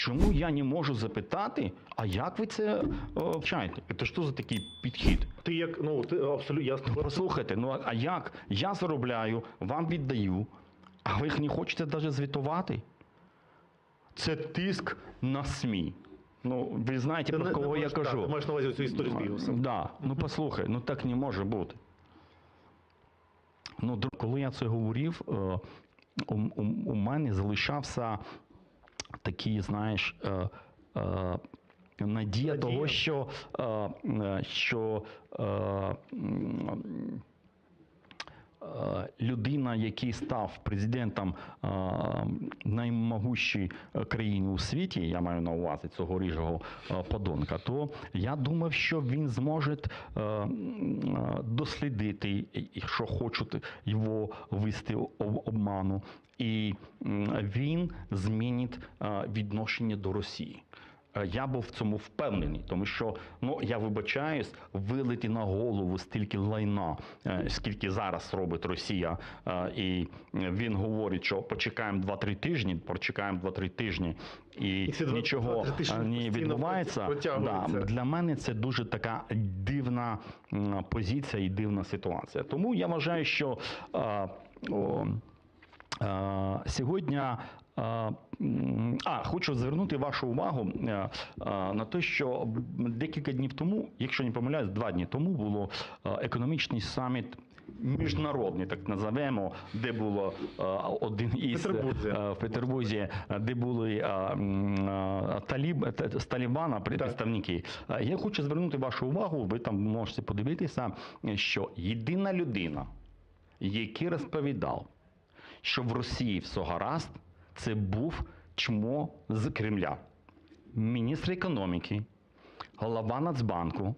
Чому я не можу запитати, а як ви це е, вчаєте? Це що за такий підхід? Ти як ну ти абсолютно я з тобою Послухайте, ну а як? Я заробляю, вам віддаю, а ви їх не хочете навіть звітувати? Це тиск на СМІ. Ну, ви знаєте, Ти про не- кого не я можеш- кажу. ти маєш на увазі цю історію з бігусом. Да. Ну послухай, ну так не може бути. Ну, коли я це говорив, е, у, у, у мене залишався такий, знаєш, е, е, надія, Надія. того, що, е, що людина, який став президентом наймогущої країни у світі, я маю на увазі цього ріжого е, подонка, то я думав, що він зможе дослідити, що хочуть його вести об- обману, і він змінить е, відношення до Росії. Е, Я був в цьому впевнений, тому що ну я вибачаюсь, вилити на голову стільки лайна, е, скільки зараз робить Росія, і він говорить, що почекаємо 2-3 тижні, почекаємо 2-3 тижні, і, І нічого 2-3 е, не відбувається. Да, для мене це дуже така дивна позиція і дивна ситуація. Тому я вважаю, що о, Сьогодні е, а, хочу звернути вашу увагу е, е, на те, що декілька днів тому, якщо не помиляюсь, два дні тому було е, економічний саміт. Міжнародний, так називаємо, де було е, один із е, в Петербурзі, е, де були е, е, таліб з Талібана представники. Е, Я хочу звернути вашу увагу. Ви там можете подивитися, що єдина людина, який розповідав, що в Росії все гаразд, це був чмо з Кремля. Міністр економіки, голова Нацбанку,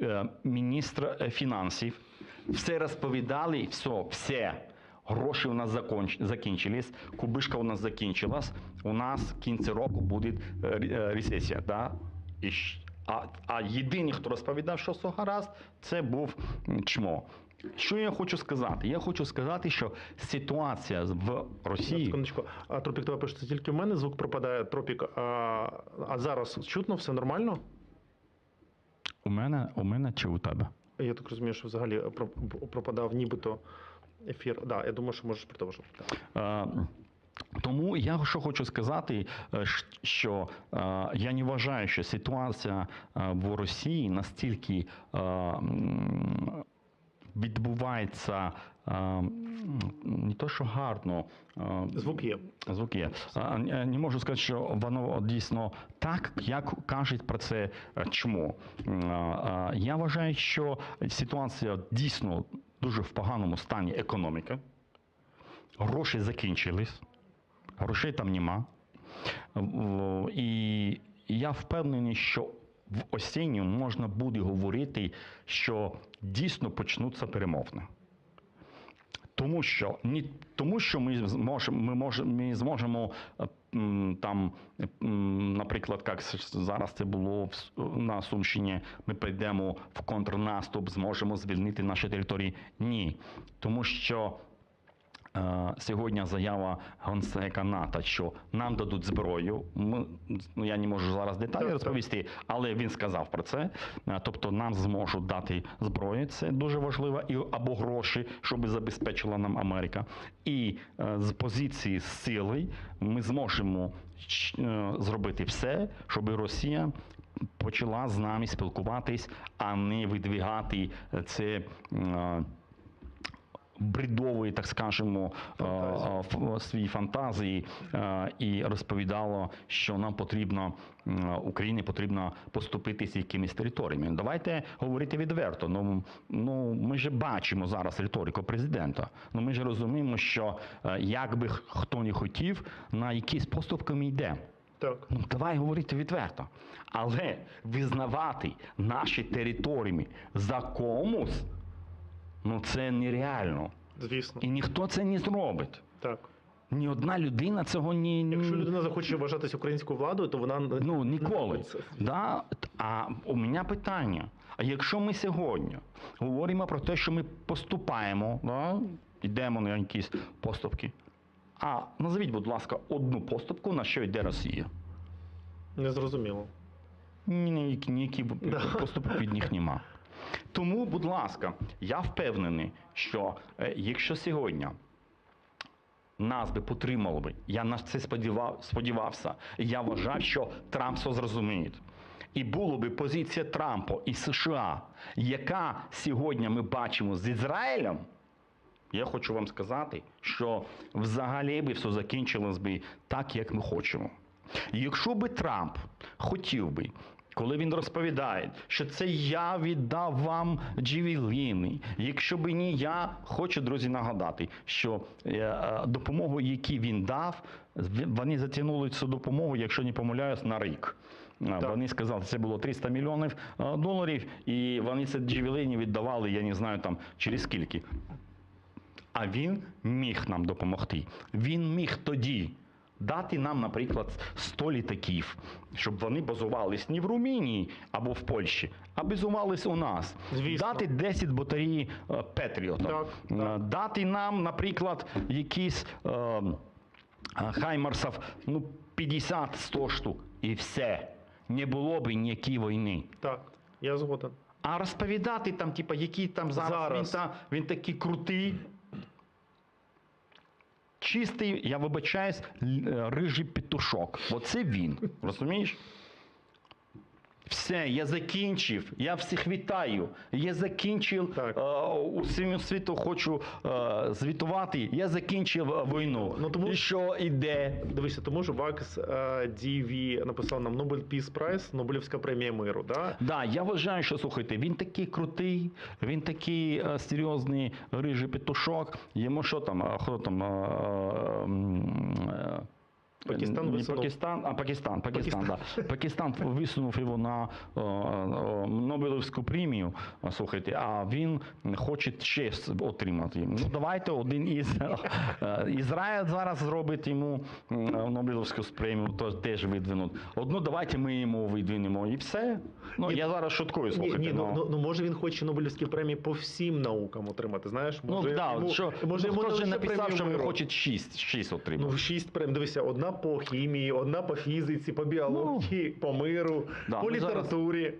е, міністр е, фінансів. Все розповідали, все, все. Гроші у нас закінчились, кубишка у нас закінчилась, у нас в кінці року буде е, рецесія. Да? І, а, а єдиний, хто розповідав, що все гаразд, це був чмо. Що я хочу сказати? Я хочу сказати, що ситуація в Росії. Секундочку. А Тропік тебе пише, тільки в мене звук пропадає. Тропік, а, а зараз чутно, все нормально? У мене, у мене чи у тебе? Я так розумію, що взагалі пропадав нібито ефір. Да, я думаю, що можеш продовжувати. Так. Тому я що хочу сказати, е, що е, я не вважаю, що ситуація е, в Росії настільки відбувається не то, що гарно. Звук є. Звук є. Не можу сказати, що воно дійсно так, як кажуть про це чому. Я вважаю, що ситуація дійсно дуже в поганому стані економіка. Гроші закінчились, грошей там нема. І я впевнений, що в осінню можна буде говорити, що дійсно почнуться перемовини. Тому що ні тому, що ми зможемо, ми можемо, ми зможемо е, там, наприклад, як зараз це було на Сумщині, ми прийдемо в контрнаступ, зможемо звільнити наші території. Ні, тому що. Е, Сьогодні заява генсека НАТО, що нам дадуть зброю. Ми, ну, я не можу зараз деталі розповісти, але він сказав про це. Е, Тобто нам зможуть дати зброю, це дуже важливо, і або гроші, щоб забезпечила нам Америка. І е, з позиції сили ми зможемо зробити все, щоб Росія. Почала з нами спілкуватись, а не видвігати це бредової, так скажемо, е, Фантазії. е, свої фантазії е, і розповідало, що нам потрібно Україні потрібно поступитися якимись територіями. Давайте говорити відверто. Ну, ну ми ж бачимо зараз риторику президента. Ну ми ж розуміємо, що як би хто не хотів, на якісь поступки ми йдемо. Так. Ну, давай говорити відверто. Але визнавати наші території за комусь, ну це нереально. Звісно. І ніхто це не зробить. Так. Ні одна людина цього ні, Якщо людина захоче вважатися українською владою, то вона ну, ніколи. Це- Да? А у мене питання: а якщо ми сьогодні говоримо про те, що ми поступаємо, да? йдемо на якісь поступки, а назвіть, будь ласка, одну поступку, на що йде Росія? Не зрозуміло. Ні, ні, ніякі поступок від них нема. Тому, будь ласка, я впевнений, що е, якщо сьогодні нас би підтримали би, я на це сподівав, сподівався, я вважав, що Трамп все зрозуміє. І була би позиція Трампа і США, яка сьогодні ми бачимо з Ізраїлем, я хочу вам сказати, що взагалі би все закінчилось би так, як ми хочемо. Якщо би Трамп хотів би, коли він розповідає, що це я віддав вам джевеліни, якщо б ні, я хочу, друзі, нагадати, що е, е, допомогу, яку він дав, вони затягнули цю допомогу, якщо не помиляюсь, на рік. Е, Вони сказали, це було 300 мільйонів доларів, і вони це джевеліні віддавали, я не знаю там через скільки. А він міг нам допомогти. Він міг тоді дати нам, наприклад, 100 літаків, щоб вони базувались не в Румунії або в Польщі, а базувались у нас. Звісно. Дати 10 батарей е, Петріота. Так, Е, так. Дати нам, наприклад, якісь е, хаймарсів, ну, 50-100 штук. І все. Не було б ніякої війни. Так, я згоден. А розповідати там, типа, який там зараз, Зараз. Він, та, він такий крутий. Чистий, я вибачаюсь, е, рижий петушок. Оце він. Розумієш? Все, я закінчив. Я всіх вітаю. Я закінчив Так. е, усім світу хочу е, звітувати. Я закінчив е, війну. Ну, тому- І що іде? Дивися, тому що Вакс DV написав нам Nobel Peace Prize, Нобелівська премія миру. Да? Да, я вважаю, що слухайте, він такий крутий, він такий е, серйозний рижий петушок. Йому що там, хто там? е, е, е, Пакистан не висунув. Пакистан, а Пакистан, Пакистан, Да. Пакистан висунув його на е, е, Нобелівську премію. Слухайте, а він хоче ще отримати. Ну давайте один із е, Ізраїль зараз зробить йому Нобелівську премію, то теж видвинуть. Одну давайте ми йому видвинемо і все. Ну Ні, я зараз шуткую, Ні, слухайте. ні, ну, ну. ну, ну може він хоче Нобелівські премії по всім наукам отримати. Знаєш, Ну, да, йому, що, може ну, йому хто ж написав, що він хоче 6, 6 отримати. Ну, шість прем. Дивися, одна по хімії, одна по фізиці, по біології, по миру, Ну. Да, по літературі. зараз- літературі.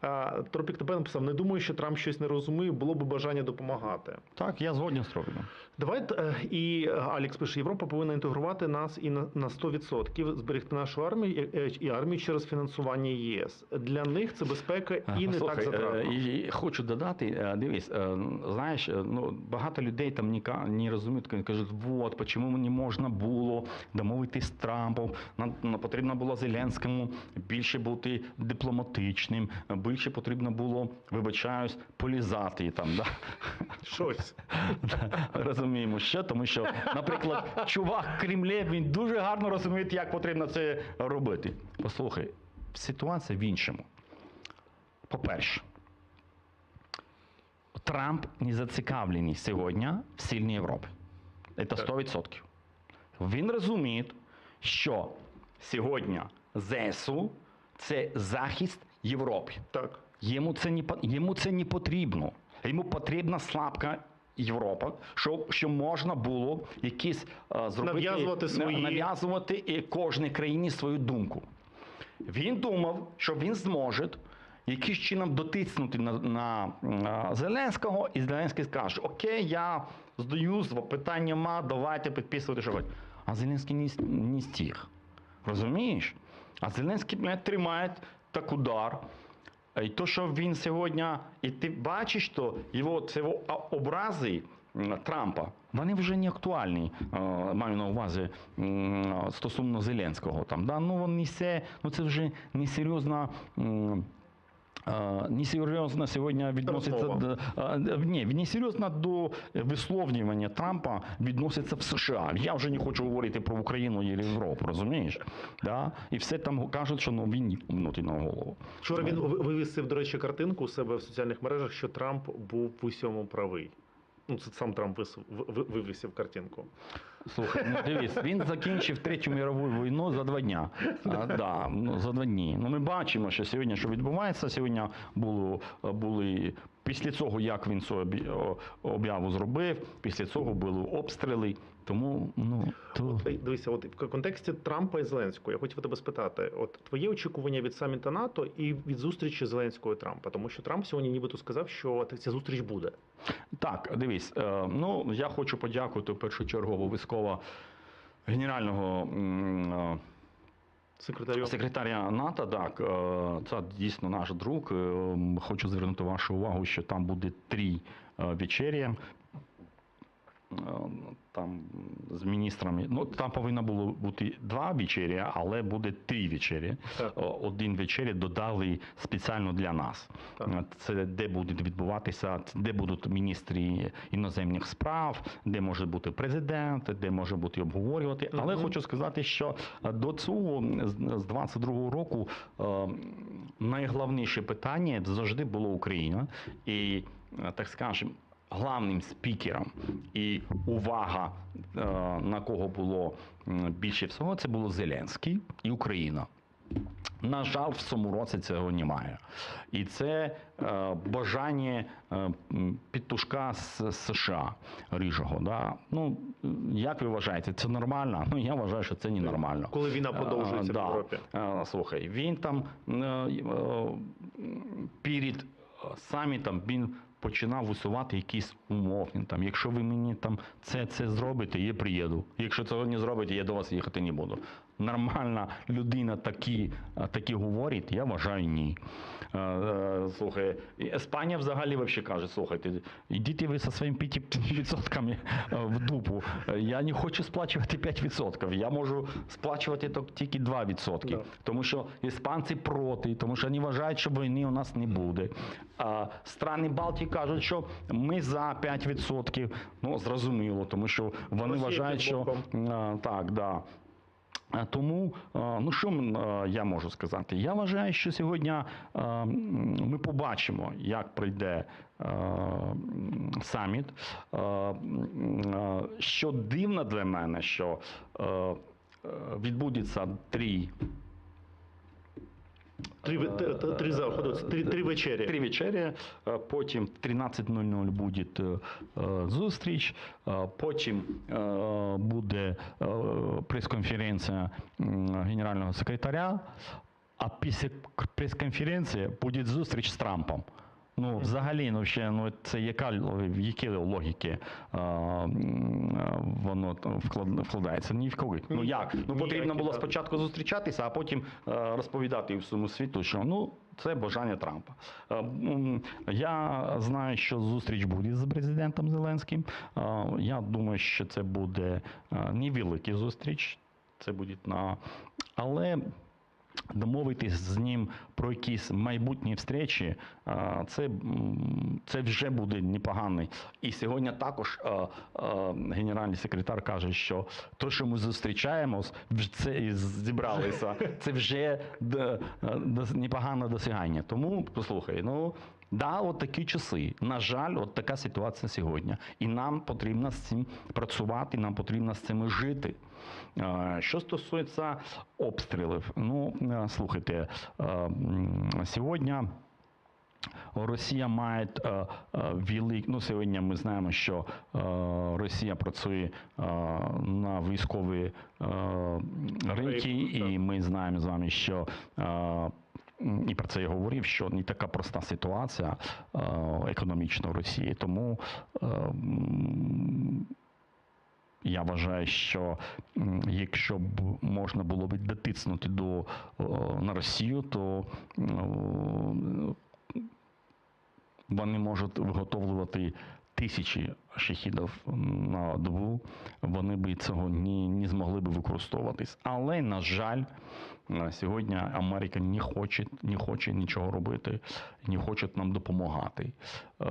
А, Тропік тебе написав: не думаю, що Трамп щось не розуміє, було б бажання допомагати. Так, я згоден з Робіном. Давай е, і е, Алікс пише: Європа повинна інтегрувати нас і на, на 100%, зберегти нашу армію е, і армію через фінансування єС. Для них це безпека і не Слухай, так затратно. е, І, хочу додати, дивись, знаєш, ну, багато людей там ка- не розуміють, кажуть, вот, чому не можна було домовитись з Трампом, нам потрібно було Зеленському більше бути дипломатичним, більше потрібно було, вибачаюсь, полізати там. Да? Щось. Розуміємо, що, тому що, наприклад, чувак в Кремлі, він дуже гарно розуміє, як потрібно це робити. Послухай, ситуація в іншому. По-перше, Трамп не зацікавлений сьогодні в сильній Європі. Це 100%. Він розуміє, що сьогодні ЗСУ це захист Європи. Так. Йому це не йому це не потрібно. Йому потрібна слабка Європа, щоб, щоб можна було якісь е, зробити Нав'язувати свої- нав'язувати і кожній країні свою думку. Він думав, що він зможе якимось чином дотиснути на, на, е, Зеленського, і Зеленський скаже: Окей, я здаюсь, питань нема, давайте підписувати що хоч. А Зеленський не, не стіг. Розумієш? А Зеленський блядь, тримає так удар. І то, що він сьогодні, і ти бачиш, то його це його образи Трампа, вони вже не актуальні, е, маю на увазі стосовно Зеленського. Там, да? Ну, вони все, ну, це вже несерйозна. Сьогодні відноситься Розмова. до е, ні, несерйозно до висловлювання Трампа відноситься в США. Я вже не хочу говорити про Україну і Європу, розумієш? Да? І все там кажуть, що ну, він внутрі на голову. Вчора він вивісив, до речі, картинку у себе в соціальних мережах, що Трамп був в усьому правий. Ну, це сам Трамп вивісив картинку. Слухай, ну дивись, він закінчив Третю мірову війну за два дня. А, да, ну, за два дні. Ну ми бачимо, що сьогодні що відбувається. Сьогодні було, були після цього, як він цю об'яву зробив, після цього були обстріли. Тому ну то От, Дивися, от в контексті Трампа і Зеленського, я хотів тебе спитати: от твоє очікування від саміта НАТО і від зустрічі Зеленського і Трампа, тому що Трамп сьогодні нібито сказав, що ця зустріч буде. так, дивись. е, Ну я хочу подякувати в першу чергу обов'язково генерального. е, Секретарю Секретаря НАТО, так, е, це дійсно наш друг. Е, Хочу звернути вашу увагу, що там буде три е, вечері. Е, Там з міністрами. Ну, там повинно було бути два вечері, але буде три вечері. Так. Один вечері додали спеціально для нас. Так. Е, Це де буде відбуватися, де будуть міністри іноземних справ, де може бути президент, де може бути обговорювати. Але Мгм. хочу сказати, що до цього з з 22-го року е, найголовніше питання завжди було Україна. І, так скажемо, главним спікером і увага е, на кого було більше всього, це було Зеленський і Україна. На жаль, в цьому році цього немає. І це е, бажання е, підтушка з США рижого. Да? Ну, як ви вважаєте, це нормально? Ну, я вважаю, що це ненормально. коли війна продовжується Е, в Європі. Е, Слухай, він там перед самітом він починав висувати якісь умови. Там, якщо ви мені там це, це зробите, я приїду. Якщо цього не зробите, я до вас їхати не буду. Нормальна людина такі, такі говорить, я вважаю ні. Е, е, Слухай, Іспанія взагалі вообще каже, слухайте, ідіть ви зі своїми 5% е, в дупу. Я не хочу сплачувати 5%, я можу сплачувати тільки- тільки 2%. Да. Тому що іспанці проти, тому що вони вважають, що війни у нас не буде. А страни Балтії кажуть, що ми за 5%. Ну, зрозуміло, тому що вони Росія вважають, що а, так, да. А Тому, ну що я можу сказати? Я вважаю, що сьогодні ми побачимо, як прийде саміт. Що дивно для мене, що е, е, відбудеться три Три, три заходи, три, три вечері. Три вечері, потім в 13.00 буде е, е, зустріч, потім е, буде прес-конференція генерального секретаря, а після прес-конференції буде зустріч з Трампом. Ну, взагалі, ну ще ну це яка в які логіки а, воно вклад- вкладається? Ні в коли. Ну як? Ну потрібно було спочатку зустрічатися, а потім е, розповідати всьому світу, що ну це бажання Трампа. Е, Я знаю, що зустріч буде з президентом Зеленським. Е, Я думаю, що це буде невеликий зустріч. Це буде на але. Домовитись з ним про якісь майбутні встречі, це, це вже буде непоганий. І сьогодні також генеральний секретар каже, що то, що ми зустрічаємось, це і зібралися, це вже непогане досягання. Тому послухай, ну. Да, от такі часи. На жаль, от така ситуація сьогодні. І нам потрібно з цим працювати, нам потрібно з цим жити. Е, Що стосується обстрілів, ну е, слухайте, е, сьогодні. Росія має велик... Ну, сьогодні ми знаємо, що Росія працює на військові ринки, і ми знаємо з вами, що і про це я говорив, що не така проста ситуація е, економічна в Росії. Тому е, я вважаю, що якщо б можна було б дотиснути до на Росію, то вони можуть виготовлювати тисячі шахідів на добу, вони б цього не, не змогли б використовуватись. Але, на жаль, е, сьогодні Америка не хоче, не хоче нічого робити, не хоче нам допомагати. Е,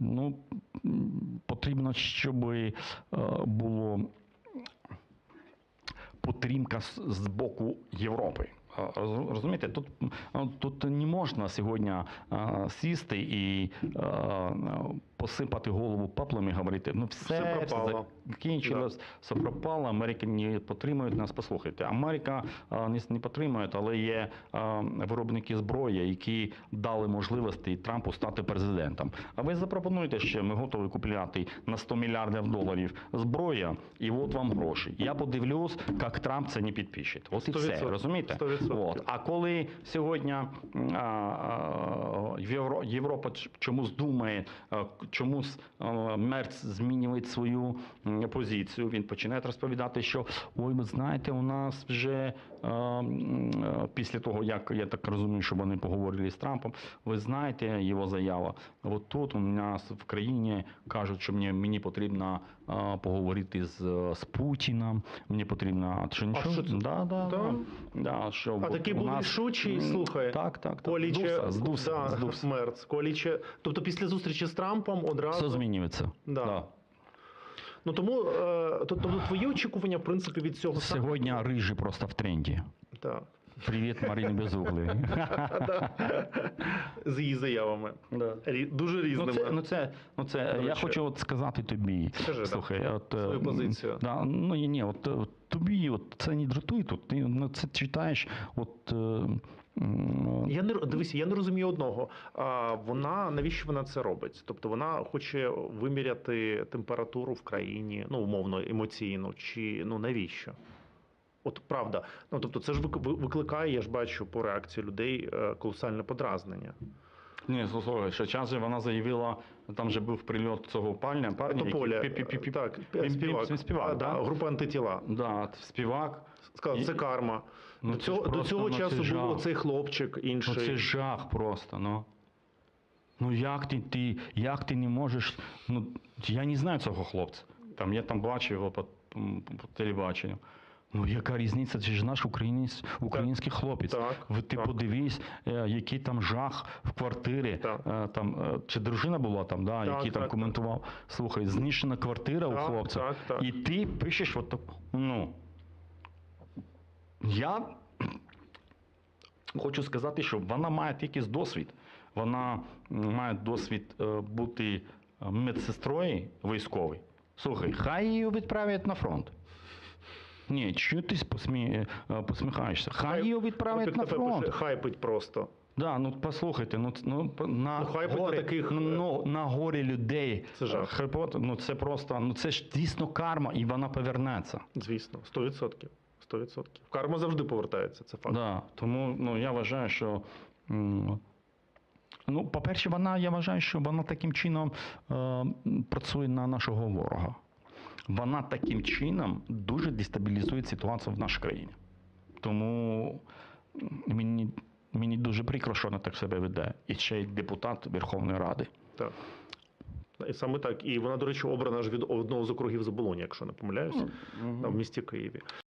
Ну, потрібно, щоб е, було підтримка з, з боку Європи. Розумієте, тут, м, тут не можна сьогодні сісти і посипати голову пеплом і говорити, ну все, Все все закінчилось, все пропало, Америка не підтримує нас. Послухайте, Америка а, не, не підтримує, але є а, виробники зброї, які дали можливості Трампу стати президентом. А ви запропонуєте ще, ми готові купляти на 100 мільярдів доларів зброя, і от вам гроші. Я подивлюсь, як Трамп це не підпише. От і все, 100%. розумієте? 100%. От. А коли сьогодні а, а, Євро- Європа чомусь думає, а, чомусь Мерц змінює свою позицію, він починає розповідати, що ой, ви знаєте, у нас вже після того, як я так розумію, що вони поговорили з Трампом, ви знаєте його заява. От тут у нас в країні кажуть, що мені, мені потрібно а, поговорити з, з Путіном, мені потрібно а що це? Да, да, Да? да. Да, що А такий був нас- М, слухай. Так, так, так. Коліче, Здувся, здувся, да, здувся. Мерц, Коліче. Тобто після зустрічі з Трампом одразу. Все змінюється. Да. Ну тому е, то- тобто твої очікування, в принципі, від цього Сьогодні рижі просто в тренді. Так. Привіт, Марині Безуглої. Да. З її заявами. Дуже Ну різними. ну це, ну це я хочу от сказати тобі. Слухай, от, е, Свою позицію. Да, ну ні, от, тобі от, це не дратує тут. Ти ну, це читаєш, от. е, Я не дивися, я не розумію одного. А вона навіщо вона це робить? Тобто вона хоче виміряти температуру в країні, ну умовно емоційно, чи ну навіщо? От правда. Ну тобто, це ж викликає, я ж бачу по реакції людей е, колосальне подразнення. Ні, слухай, ще час же вона заявила, там же був прильот цього парня, парня Тополя, який так, співак, співак, А, да? група антитіла. Да, співак. Сказав, це карма. Ну, до це цього, ж до цього ну, це часу був оцей хлопчик Ну інший. це жах просто, ну. Ну як ти, ти, як ти не можеш. Ну, я не знаю цього хлопця. Там, я там бачив його по, по телебаченню. Ну, яка різниця? Це ж наш українець, український хлопець. Так, Ви ти так. подивись, е, який там жах в квартирі. Так. Е, Там, е, чи дружина була там, да, Так, який там так, коментував. Слухай, знищена квартира у хлопця. так, так. І ти пишеш от так. Ну. Я хочу сказати, що вона має якийсь досвід. Вона має досвід бути медсестрою військовою. Слухай, хай її відправлять на фронт. Ні, чого ти посмі... е, посміхаєшся? Хай її відправлять на фронт. пише, Хайпить просто. Да, ну послухайте, ну, ну на Ну, хай горі, таких, ну, ну, на горі людей. Це жах. Хрипот, ну це просто, ну це ж дійсно карма, і вона повернеться. Звісно, 100%. 100%. Карма завжди повертається, це факт. Да, тому ну, я вважаю, що. Ну, по-перше, вона, я вважаю, що вона таким чином е, працює на нашого ворога. Вона таким чином дуже дестабілізує ситуацію в нашій країні. Тому мені, мені дуже прикро, що вона так себе веде. І ще й депутат Верховної Ради. Так. І саме так. І вона, до речі, обрана ж від одного з округів Заболоні, якщо не помиляюся, там, в місті Києві.